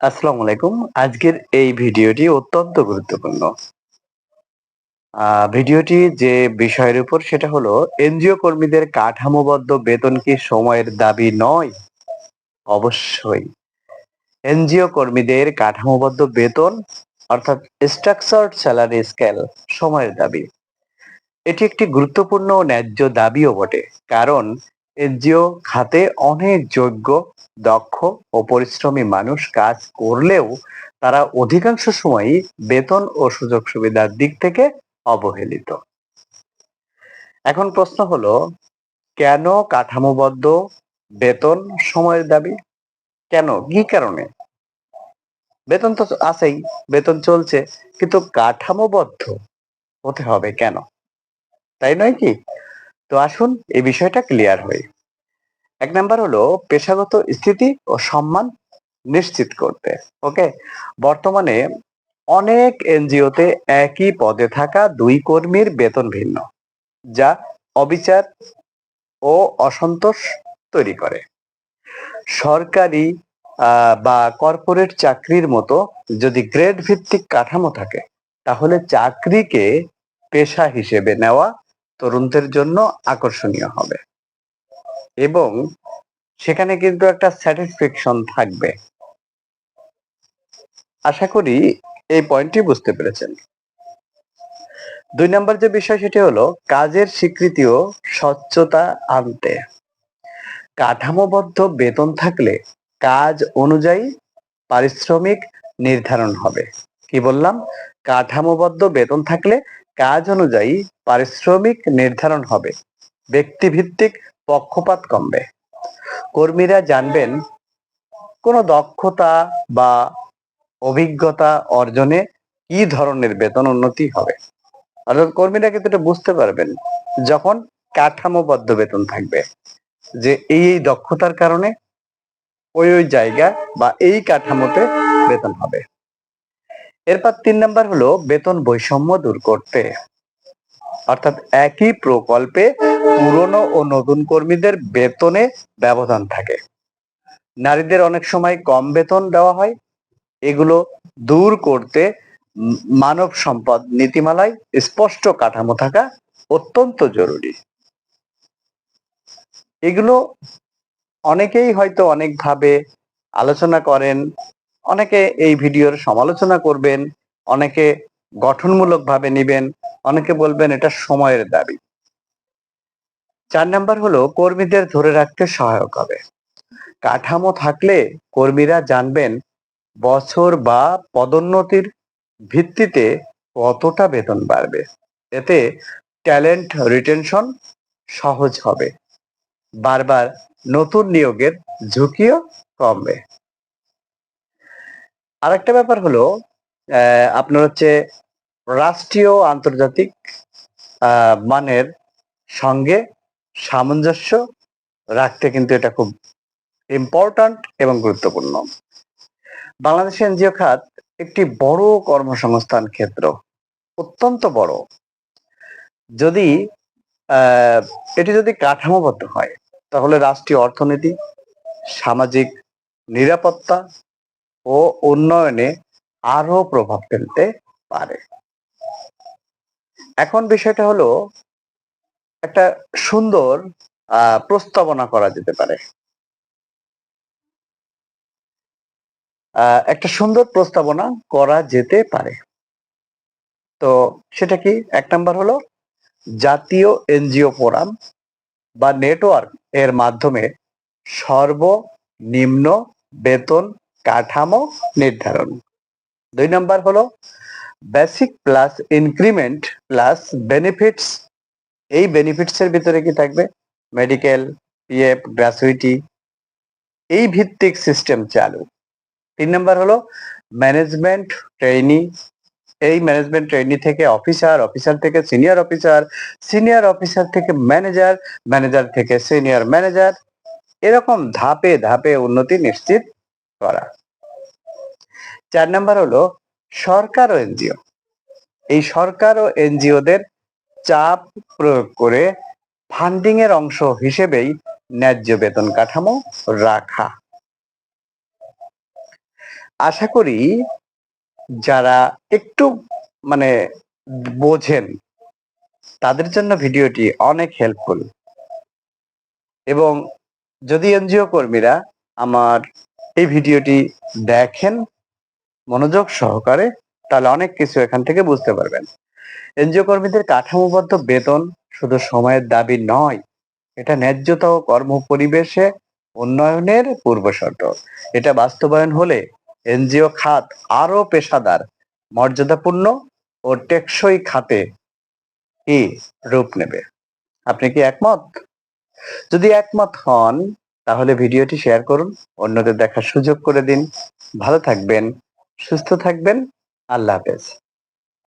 আসসালামু আলাইকুম। আজকের এই ভিডিওটি অত্যন্ত গুরুত্বপূর্ণ। ভিডিওটি যে বিষয়ের উপর সেটা হলো, এনজিও কর্মীদের কাঠামোবদ্ধ বেতন কি সময়ের দাবি নয়? অবশ্যই। এনজিও কর্মীদের কাঠামোবদ্ধ বেতন, অর্থাৎ স্ট্রাকচার্ড স্যালারি স্কেল সময়ের দাবি। এটি একটি গুরুত্বপূর্ণ ন্যায্য দাবিও বটে। কারণ এনজিও খাতে অনেক যোগ্য, দক্ষ ও পরিশ্রমী মানুষ কাজ করলেও তারা অধিকাংশ সময়ই বেতন ও সুযোগ সুবিধার দিক থেকে অবহেলিত। এখন প্রশ্ন হলো, কেন কাঠামোবদ্ধ বেতন সময়ের দাবি? কেন? কি কারণে? বেতন তো আছেই, বেতন চলছে, কিন্তু কাঠামোবদ্ধ হতে হবে কেন? তাই নয় কি? তো আসুন এই বিষয়টা ক্লিয়ার হই। এক নাম্বার হলো পেশাগত স্থিতি ও সম্মান নিশ্চিত করতে, ওকে? বর্তমানে অনেক এনজিওতে একই পদে থাকা দুই কর্মীর বেতন ভিন্ন, যা অবিচার ও অসন্তোষ তৈরি করে। সরকারি বা কর্পোরেট চাকরির মতো যদি গ্রেড ভিত্তিক কাঠামো থাকে, তাহলে চাকরিকে পেশা হিসেবে নেওয়া তরুণদের জন্য আকর্ষণীয় হবে। এবং সেখানে কিন্তু একটা স্যাটিসফ্যাকশন থাকবে। আশা করি এই পয়েন্টটি বুঝতে পেরেছেন। দুই নম্বর যে বিষয় সেটি হলো, কাজের স্বীকৃতি ও স্বচ্ছতা আনতে। কাঠামোবদ্ধ বেতন থাকলে কাজ অনুযায়ী পারিশ্রমিক নির্ধারণ হবে। কি বললাম? কাঠামোবদ্ধ বেতন থাকলে কাজ অনুযায়ী পারিশ্রমিক নির্ধারণ হবে। ব্যক্তিভিত্তিক পক্ষপাত কমবে। কর্মীরা জানবেন, কোনো দক্ষতা বা অভিজ্ঞতা অর্জনে কি ধরনের বেতন উন্নতি হবে। অর্থাৎ কর্মীরা কিন্তু এটা বুঝতে পারবেন, যখন কাঠামোবদ্ধ বেতন থাকবে, যে এই এই দক্ষতার কারণে ওই ওই জায়গা বা এই কাঠামোতে বেতন হবে। এরপর তিন নাম্বার হলো বেতন বৈষম্য দূর করতে। অর্থাৎ একই প্রকল্পে পুরনো ও নতুন কর্মীদের বেতনে ব্যবধান থাকে। নারীদের অনেক সময় কম বেতন দেওয়া হয়। এগুলো দূর করতে মানব সম্পদ নীতিমালায় স্পষ্ট কাঠামো থাকা অত্যন্ত জরুরি। এগুলো অনেকেই হয়তো অনেকভাবে আলোচনা করেন অনেকে এই ভিডিওর সমালোচনা করবেন, অনেকে গঠনমূলক ভাবে নিবেন, অনেকে বলবেন এটা সময়ের দাবি। চার নাম্বার হলো, কর্মীদের ধরে রাখতে সহায়ক হবে। কাঠামো থাকলে কর্মীরা জানবেন বছর বা পদোন্নতির ভিত্তিতে কতটা বেতন বাড়বে। এতে ট্যালেন্ট রিটেনশন সহজ হবে। বারবার নতুন নিয়োগের ঝুঁকিও কমবে। আরেকটা ব্যাপার হলো আপনার হচ্ছে রাষ্ট্রীয় আন্তর্জাতিক মানের সঙ্গে সামঞ্জস্য রাখতে কিন্তু এটা খুব ইম্পর্ট্যান্ট এবং গুরুত্বপূর্ণ। বাংলাদেশ এনজিও খাত একটি বড় কর্মসংস্থান ক্ষেত্র, অত্যন্ত বড়। যদি এটি যদি কাঠামোবদ্ধ হয়, তাহলে রাষ্ট্রীয় অর্থনীতি, সামাজিক নিরাপত্তা ও উন্নয়নে আরও প্রভাব ফেলতে পারে। এখন বিষয়টা হলো একটা সুন্দর প্রস্তাবনা করা যেতে পারে। একটা সুন্দর প্রস্তাবনা করা যেতে পারে। তো সেটা কি? এক নাম্বার হলো জাতীয় এনজিও ফোরাম বা নেটওয়ার্ক এর মাধ্যমে সর্বনিম্ন বেতন কাঠামো নির্ধারণ। দুই নম্বর হলো basic plus increment plus benefits এই বেনিফিটস এর ভিতরে কি থাকবে? মেডিকেল পিএফ গ্র্যাচুইটি এই ভিত্তিক সিস্টেম চালু। তিন নম্বর হলো ম্যানেজমেন্ট ট্রেনি এই ম্যানেজমেন্ট ট্রেনি থেকে অফিসার অফিসার থেকে সিনিয়র অফিসার সিনিয়র অফিসার থেকে ম্যানেজার ম্যানেজার থেকে সিনিয়র ম্যানেজার এরকম ধাপে ধাপে উন্নতি নিশ্চিত করা। চার নাম্বার হলো সরকার ও এনজিও। এই সরকার ও এনজিওদের চাপ প্রয়োগ করে ফান্ডিং এর অংশ হিসেবেই ন্যায্য বেতন কাঠামো রাখা। আশা করি যারা একটু মানে বোঝেন, তাদের জন্য ভিডিওটি অনেক হেল্পফুল এবং যদি এনজিও কর্মীরা আমার এই ভিডিওটি দেখেন, মনোযোগ সহকারে, তাহলে অনেক কিছু এখান থেকে বুঝতে পারবেন। এনজিও কর্মীদের কাঠামোবদ্ধ বেতন শুধু সময়ের দাবি নয়, এটা ন্যায্যতা ও কর্ম পরিবেশে উন্নয়নের পূর্বশর্ত। এটা বাস্তবায়ন হলে এনজিও খাত আরও পেশাদার, মর্যাদাপূর্ণ ও টেকসই খাতে কি রূপ নেবে। আপনি কি একমত? যদি একমত হন তাহলে ভিডিওটি শেয়ার করুন, অন্যদের দেখার সুযোগ করে দিন। ভালো থাকবেন, সুস্থ থাকবেন, আল্লাহ হাফেজ।